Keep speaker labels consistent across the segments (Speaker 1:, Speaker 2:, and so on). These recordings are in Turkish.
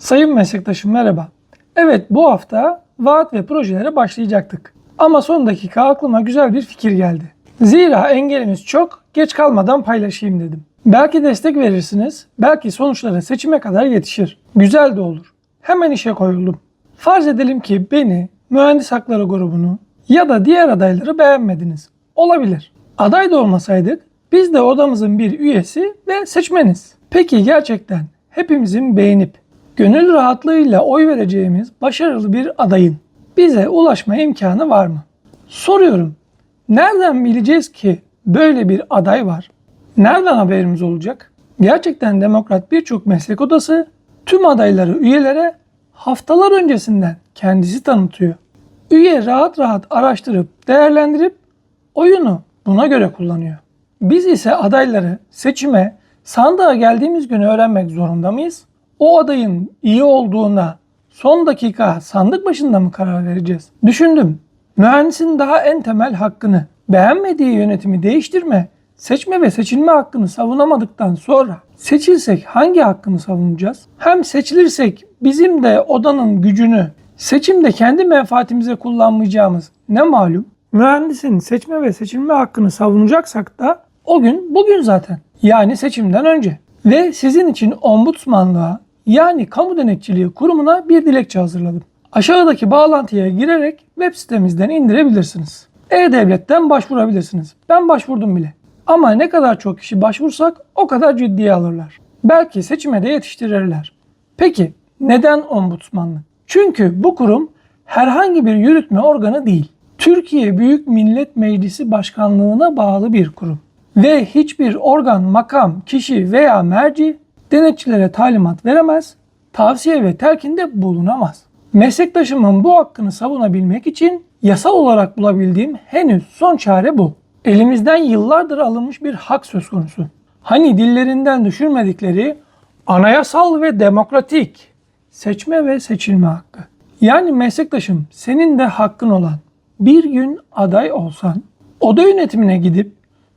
Speaker 1: Sayın meslektaşım merhaba. Evet bu hafta vaat ve projelere başlayacaktık. Ama son dakika aklıma güzel bir fikir geldi. Zira engelimiz çok, geç kalmadan paylaşayım dedim. Belki destek verirsiniz, belki sonuçları seçime kadar yetişir. Güzel de olur. Hemen işe koyuldum. Farz edelim ki beni, mühendis hakları grubunu ya da diğer adayları beğenmediniz. Olabilir. Aday da olmasaydık biz de odamızın bir üyesi ve seçmeniz. Peki gerçekten hepimizin beğenip gönül rahatlığıyla oy vereceğimiz başarılı bir adayın bize ulaşma imkanı var mı? Soruyorum. Nereden bileceğiz ki böyle bir aday var? Nereden haberimiz olacak? Gerçekten demokrat birçok meslek odası tüm adayları üyelere haftalar öncesinden kendisi tanıtıyor. Üye rahat rahat araştırıp değerlendirip oyunu buna göre kullanıyor. Biz ise adayları seçime sandığa geldiğimiz günü öğrenmek zorunda mıyız? O adayın iyi olduğuna son dakika sandık başında mı karar vereceğiz? Düşündüm. Mühendisin daha en temel hakkını beğenmediği yönetimi değiştirme, seçme ve seçilme hakkını savunamadıktan sonra seçilsek hangi hakkını savunacağız? Hem seçilirsek bizim de odanın gücünü seçimde kendi menfaatimize kullanmayacağımız ne malum? Mühendisin seçme ve seçilme hakkını savunacaksak da o gün bugün zaten. Yani seçimden önce. Ve sizin için ombudsmanlığa yani kamu denetçiliği kurumuna bir dilekçe hazırladım. Aşağıdaki bağlantıya girerek web sitemizden indirebilirsiniz. E-Devlet'ten başvurabilirsiniz. Ben başvurdum bile. Ama ne kadar çok kişi başvursak o kadar ciddiye alırlar. Belki seçime de yetiştirirler. Peki neden ombudsmanlık? Çünkü bu kurum herhangi bir yürütme organı değil. Türkiye Büyük Millet Meclisi Başkanlığına bağlı bir kurum. Ve hiçbir organ, makam, kişi veya merci denetçilere talimat veremez, tavsiye ve telkinde bulunamaz. Meslektaşımın bu hakkını savunabilmek için yasal olarak bulabildiğim henüz son çare bu. Elimizden yıllardır alınmış bir hak söz konusu. Hani dillerinden düşürmedikleri anayasal ve demokratik seçme ve seçilme hakkı. Yani meslektaşım senin de hakkın olan bir gün aday olsan oda yönetimine gidip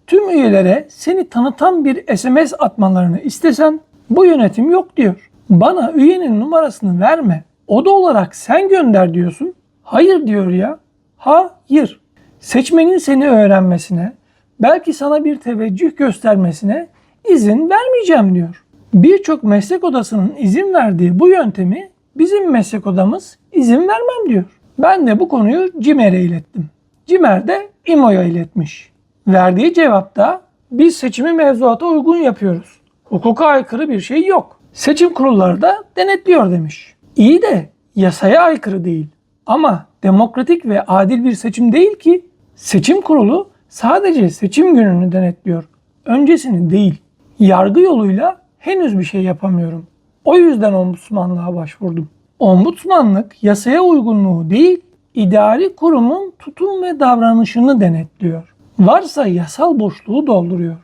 Speaker 1: tüm üyelere seni tanıtan bir SMS atmalarını istesen bu yönetim yok diyor. Bana üyenin numarasını verme. Oda olarak sen gönder diyorsun. Hayır diyor ya. Hayır. Seçmenin seni öğrenmesine, belki sana bir teveccüh göstermesine izin vermeyeceğim diyor. Birçok meslek odasının izin verdiği bu yöntemi bizim meslek odamız izin vermem diyor. Ben de bu konuyu CİMER'e ilettim. CİMER de İMO'ya iletmiş. Verdiği cevapta biz seçimi mevzuata uygun yapıyoruz. Hukuka aykırı bir şey yok. Seçim kurulları da denetliyor demiş. İyi de yasaya aykırı değil. Ama demokratik ve adil bir seçim değil ki. Seçim kurulu sadece seçim gününü denetliyor. Öncesini değil. Yargı yoluyla henüz bir şey yapamıyorum. O yüzden ombudsmanlığa başvurdum. Ombudsmanlık yasaya uygunluğu değil, idari kurumun tutum ve davranışını denetliyor. Varsa yasal boşluğu dolduruyor.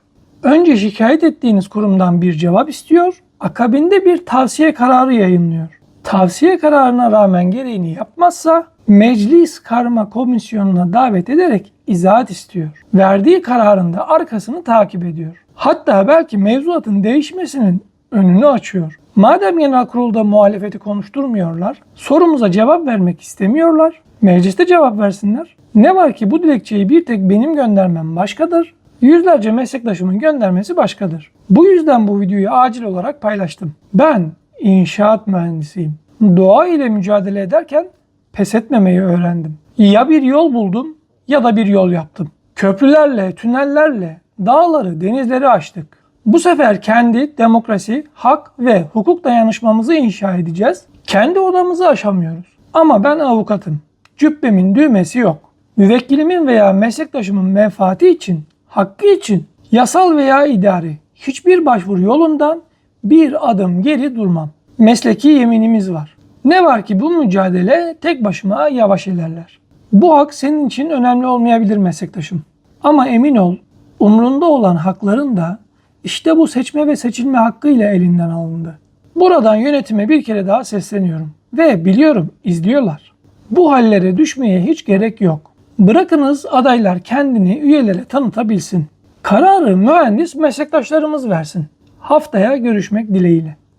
Speaker 1: Önce şikayet ettiğiniz kurumdan bir cevap istiyor, akabinde bir tavsiye kararı yayınlıyor. Tavsiye kararına rağmen gereğini yapmazsa meclis karma komisyonuna davet ederek izahat istiyor. Verdiği kararında arkasını takip ediyor. Hatta belki mevzuatın değişmesinin önünü açıyor. Madem genel kurulda muhalefeti konuşturmuyorlar, sorumuza cevap vermek istemiyorlar, mecliste cevap versinler. Ne var ki bu dilekçeyi bir tek benim göndermem başkadır, yüzlerce meslektaşımın göndermesi başkadır. Bu yüzden bu videoyu acil olarak paylaştım. Ben inşaat mühendisiyim. Doğa ile mücadele ederken pes etmemeyi öğrendim. Ya bir yol buldum ya da bir yol yaptım. Köprülerle, tünellerle dağları, denizleri aştık. Bu sefer kendi demokrasi, hak ve hukuk dayanışmamızı inşa edeceğiz. Kendi odamızı aşamıyoruz. Ama ben avukatım. Cübbemin düğmesi yok. Müvekkilimin veya meslektaşımın menfaati için, hakkı için yasal veya idari hiçbir başvuru yolundan bir adım geri durmam. Mesleki yeminimiz var. Ne var ki bu mücadele tek başıma yavaş ilerler. Bu hak senin için önemli olmayabilir meslektaşım. Ama emin ol, umrunda olan hakların da işte bu seçme ve seçilme hakkıyla elinden alındı. Buradan yönetime bir kere daha sesleniyorum. Ve biliyorum izliyorlar. Bu hallere düşmeye hiç gerek yok. Bırakınız adaylar kendini üyelere tanıtabilsin. Kararı mühendis meslektaşlarımız versin. Haftaya görüşmek dileğiyle.